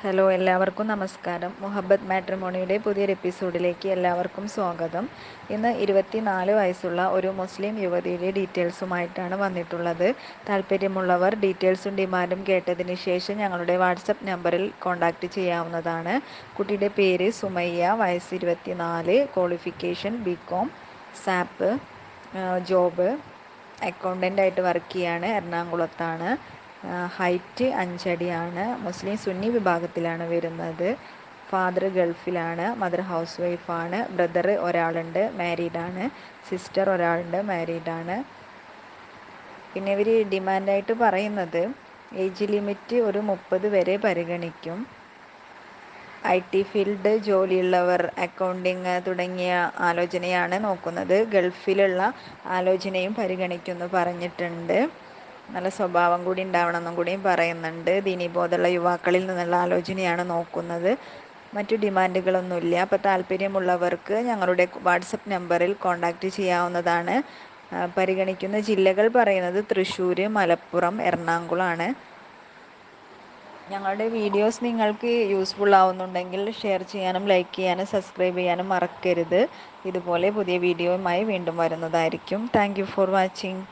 Hello എല്ലാവർക്കും നമസ്കാരം. മുഹബത്ത് മാട്രിമോണിയുടെ പുതിയൊരു എപ്പിസോഡിലേക്ക് എല്ലാവർക്കും സ്വാഗതം. ഇന്ന് ഇരുപത്തിനാല് വയസ്സുള്ള ഒരു മുസ്ലിം യുവതിയുടെ ഡീറ്റെയിൽസുമായിട്ടാണ് വന്നിട്ടുള്ളത്. താല്പര്യമുള്ളവർ ഡീറ്റെയിൽസും ഡിമാൻഡും കേട്ടതിന് ശേഷം ഞങ്ങളുടെ വാട്സപ്പ് നമ്പറിൽ കോൺടാക്റ്റ് ചെയ്യാവുന്നതാണ്. കുട്ടിയുടെ പേര് സുമയ്യ വയസ്സ് ഇരുപത്തിനാല് qualification B Com SAP job അക്കൗണ്ടന്റായിട്ട് work ചെയ്യാണ് എറണാകുളത്താണ്. ഹൈറ്റ് അഞ്ചടിയാണ്. മുസ്ലിം സുന്നി വിഭാഗത്തിലാണ് വരുന്നത്. ഫാദർ ഗൾഫിലാണ്. മദർ ഹൗസ് വൈഫാണ് ബ്രദർ ഒരാളുണ്ട് മാരീഡാണ് സിസ്റ്റർ ഒരാളുണ്ട് മാരീഡാണ് പിന്നെ ഇവർ ഡിമാൻഡായിട്ട് പറയുന്നത് ഏജ് ലിമിറ്റ് ഒരു മുപ്പത് വരെ പരിഗണിക്കും. ഐ ടി ഫീൽഡ് ജോലിയുള്ളവർ അക്കൗണ്ടിങ് തുടങ്ങിയ ആലോചനയാണ് നോക്കുന്നത്. ഗൾഫിലുള്ള ആലോചനയും പരിഗണിക്കുമെന്ന് പറഞ്ഞിട്ടുണ്ട്. നല്ല സ്വഭാവം കൂടി ഉണ്ടാവണമെന്നും കൂടിയും പറയുന്നുണ്ട്. ദീനീബോധമുള്ള യുവാക്കളിൽ നിന്നുള്ള ആലോചനയാണ് നോക്കുന്നത്. മറ്റു ഡിമാൻഡുകളൊന്നുമില്ല. അപ്പോൾ താല്പര്യമുള്ളവർക്ക് ഞങ്ങളുടെ വാട്സപ്പ് നമ്പറിൽ കോൺടാക്റ്റ് ചെയ്യാവുന്നതാണ്. പരിഗണിക്കുന്ന ജില്ലകൾ പറയുന്നത് തൃശ്ശൂർ മലപ്പുറം എറണാകുളമാണ്. ഞങ്ങളുടെ വീഡിയോസ് നിങ്ങൾക്ക് യൂസ്ഫുൾ ആവുന്നുണ്ടെങ്കിൽ ഷെയർ ചെയ്യാനും ലൈക്ക് ചെയ്യാനും സബ്സ്ക്രൈബ് ചെയ്യാനും മറക്കരുത്. ഇതുപോലെ പുതിയ വീഡിയോയുമായി വീണ്ടും വരുന്നതായിരിക്കും. Thank for watching.